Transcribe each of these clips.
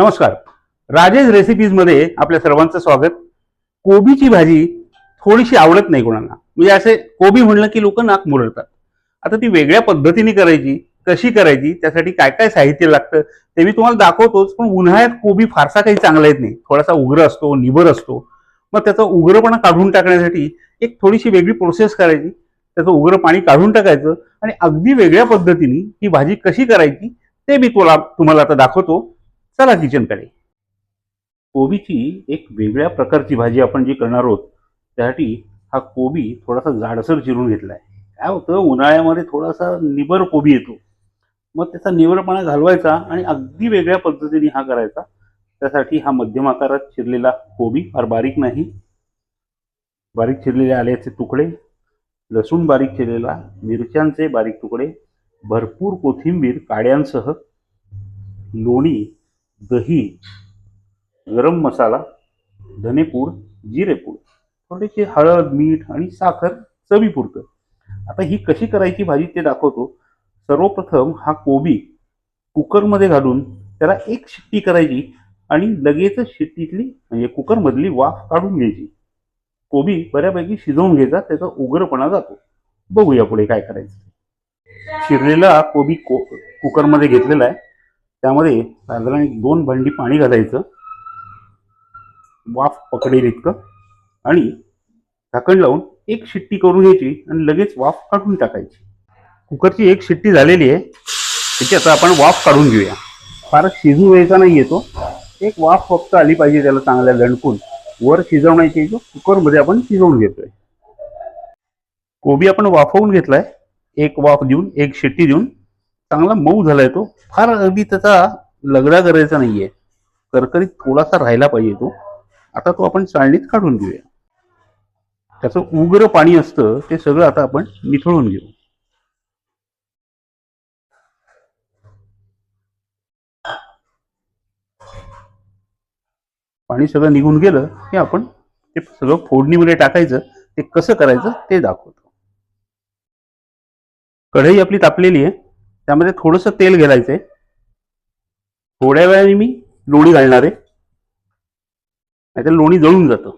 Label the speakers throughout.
Speaker 1: नमस्कार. राजेश रेसिपीजमध्ये आपल्या सर्वांचं स्वागत. कोबीची भाजी थोडीशी आवडत नाही कोणाला. म्हणजे असे कोबी म्हणलं की लोक नाक मुरडतात. आता ती वेगळ्या पद्धतीने करायची कशी करायची त्यासाठी काय काय साहित्य लागतं ते मी तुम्हाला दाखवतोच पण उन्हाळ्यात कोबी फारसा काही चांगला येत नाही. थोडासा उग्र असतो निबर असतो. मग त्याचा उग्रपणा काढून टाकण्यासाठी एक थोडीशी वेगळी प्रोसेस करायची. त्याचं उग्र पाणी काढून टाकायचं आणि अगदी वेगळ्या पद्धतीने ही भाजी कशी करायची ते मी तुला तुम्हाला आता दाखवतो. चला किचनकडे कोबीची एक वेगळ्या प्रकारची भाजी आपण जी करणार आहोत त्यासाठी हा कोबी थोडासा जाडसर चिरून घेतलाय. काय होतं उन्हाळ्यामध्ये थोडासा निबर कोबी येतो. मग त्याचा निवरपणा घालवायचा आणि अगदी वेगळ्या पद्धतीने हा करायचा. त्यासाठी हा मध्यम आकारात चिरलेला कोबी फार बारीक नाही. बारीक चिरलेले आल्याचे तुकडे लसूण बारीक चिरलेला मिरच्यांचे बारीक तुकडे भरपूर कोथिंबीर काड्यांसह लोणी दही गरम मसाला धनेपूड जिरेपूड. थोडीशी हळद मीठ आणि साखर चवीपुरतं. आता ही कशी करायची भाजी ते दाखवतो. सर्वप्रथम हा कोबी कुकरमध्ये घालून त्याला एक शिट्टी करायची आणि लगेचच शिट्टीतली म्हणजे कुकरमधली वाफ काढून घ्यायची. कोबी बऱ्यापैकी शिजवून घ्यायचा त्याचा उग्रपणा जातो. बघूया पुढे काय करायचं. शिरलेला कोबी को कुकरमध्ये घेतलेला आहे. त्यामध्ये साधारण एक दोन भांडी पाणी घालायचं वाफ पकडेल इतकं आणि झाकण लावून एक शिट्टी करून घ्यायची आणि लगेच वाफ काढून टाकायची. कुकरची एक शिट्टी झालेली आहे त्याची आता आपण वाफ काढून घेऊया. फार शिजू व्हायचा नाही येतो एक वाफ फक्त आली पाहिजे त्याला चांगल्या लणकून. वर शिजवण्याची जो कुकरमध्ये आपण शिजवून घेतोय. कोबी आपण वाफवून घेतलाय. एक वाफ देऊन एक शिट्टी देऊन चांगला मऊ झालाय तो. फार अगदी त्याचा लगडा करायचा नाहीये. करकरीत थोडासा राहिला पाहिजे तो. आता तो आपण चाळणीत काढून घेऊया. त्याचं उग्र पाणी असतं ते सगळं आता आपण निथळून घेऊ. पाणी सगळं निघून गेलं की आपण ते सगळं फोडणीमध्ये टाकायचं ते कसं करायचं ते दाखवतो. कढई आपली तापलेली आहे. त्यामध्ये थोडंसं तेल घालायचंय. थोड्या वेळाने मी लोणी घालणार आहे. नाहीतर लोणी जळून जातं.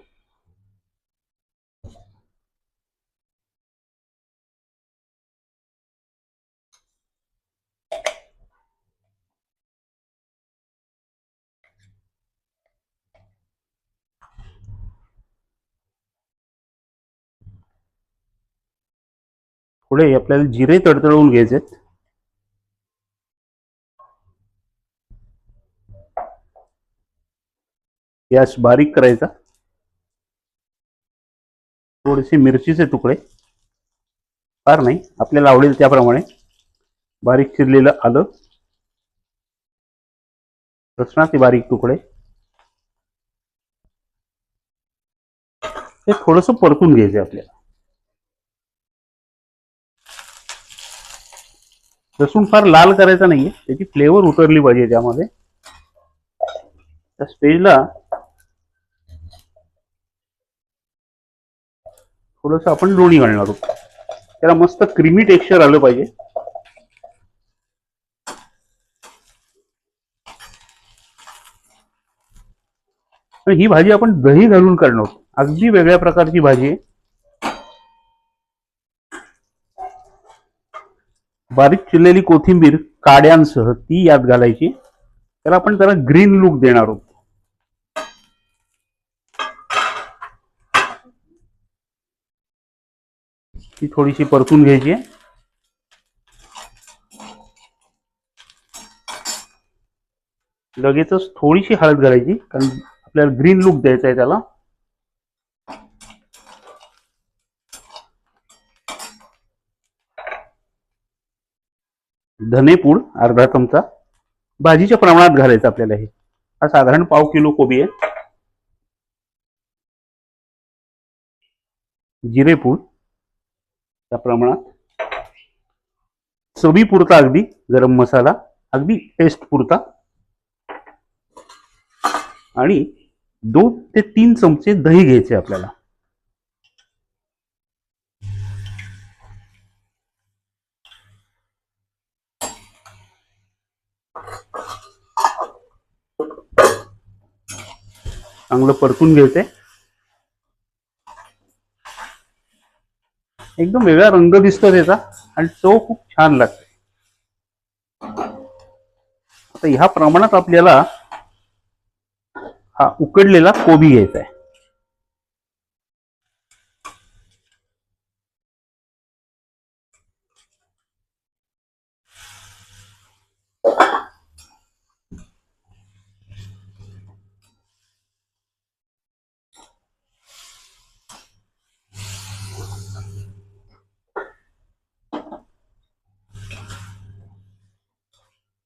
Speaker 1: पुढे आपल्याला जिरे तडतडवून घ्यायचे गॅस बारीक करायचा. थोडेसे मिरचीचे तुकडे. फार नाही आपल्याला आवडेल त्याप्रमाणे. बारीक चिरलेलं आलं. रसणाचे बारीक तुकडे. हे थोडस परतून घ्यायचे आपल्याला. लसूण फार लाल करायचा नाहीये त्याची फ्लेवर उतरली पाहिजे त्यामध्ये. त्या स्टेजला थोडस आपण लोणी घालणार आहोत. त्याला मस्त क्रीमी टेक्स्चर आलं पाहिजे. आणि ही भाजी आपण दही घालून करणार आहोत. अगदी वेगळ्या प्रकारची भाजी आहे. बारीक चिरलेली कोथिंबीर काड्यांसह ती यात घालायची. त्याला आपण त्याला ग्रीन लुक देणार आहोत. ती थोडीशी परतून घ्यायची आहे. लगेचच थोडीशी हळद घालायची कारण आपल्याला ग्रीन लुक द्यायचा आहे त्याला. धनेपूड अर्धा चमचा. भाजीच्या प्रमाणात घालायचं आपल्याला हे. हा साधारण पाव किलो कोबी आहे. जिरेपूड त्या प्रमाणात. चवी पुरता अगदी गरम मसाला अगदी टेस्ट पुरता. आणि दोन ते तीन चमचे दही घ्यायचे आपल्याला. चांगलं परतून घ्यायचंय. एकदम वेगळा रंग दिसतो त्याचा आणि तो खूप छान लागतो आता ह्या प्रमाणात आपल्याला हा उकडलेला कोबी घ्यायचा आहे.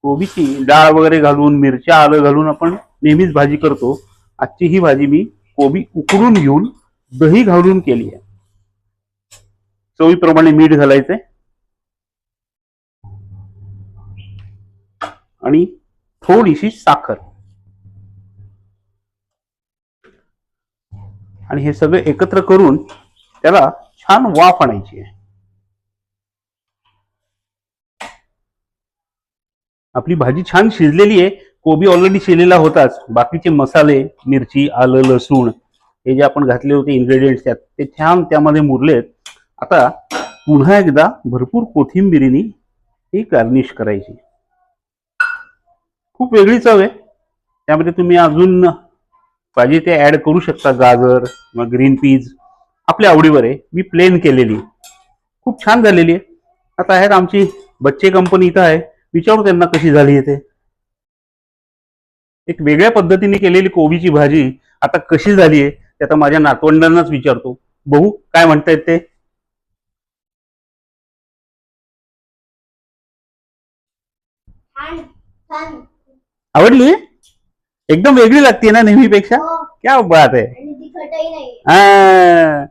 Speaker 1: कोबीची डाळ वगैरे घालून मिरच्या आलं घालून आपण नेहमीच भाजी करतो. आजची ही भाजी मी कोबी उकडून घेऊन दही घालून केली आहे. चवीप्रमाणे मीठ घालायचंय. आणि थोडीशी साखर. आणि हे सगळं एकत्र करून त्याला छान वाफ आणायची आहे. आपली भाजी छान शिजलेली आहे. कोबी ऑलरेडी शिजलेला होताच. बाकीचे मसाले मिरची आलं लसूण हे जे आपण घातले होते इन्ग्रेडियंट्स त्यात ते छान त्यामध्ये मुरलेत. आता पुन्हा एकदा भरपूर कोथिंबिरीनी ही गार्निश करायची. खूप वेगळी चव आहे. त्यामध्ये तुम्ही अजून पाहिजे ते ऍड करू शकता. गाजर किंवा ग्रीन पीज आपल्या आवडीवर आहे. मी प्लेन केलेली. आहे. खूप छान झालेली आहे. आता आहेत आमची बच्चे कंपनी इथं आहे. विचारू त्यांना कशी झाली आहे ते एक वेगळ्या पद्धतीने केलेली कोबीची भाजी आता कशी झाली आहे ते आता माझ्या नातवंडांनाच विचारतो. बघू काय म्हणतायत ते? आवडली? एकदम वेगळी लागते ना नेहमीपेक्षा?
Speaker 2: हो.
Speaker 1: क्या बात आहे. हा.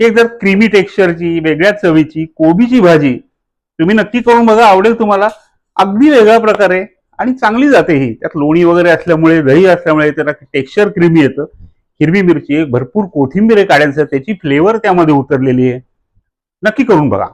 Speaker 1: एक जर क्रीमी टेक्स्चरची वेगळ्या चवीची कोबीची भाजी तुम्ही नक्की करून बघा आवडेल तुम्हाला. अगदी वेगळ्या प्रकारे आणि चांगली जाते ही. त्यात लोणी वगैरे असल्यामुळे दही असल्यामुळे त्याला टेक्स्चर क्रीमी येतं. हिरवी मिरची भरपूर कोथिंबीर आहे काड्यांचं त्याची फ्लेवर त्यामध्ये उतरलेली आहे. नक्की करून बघा.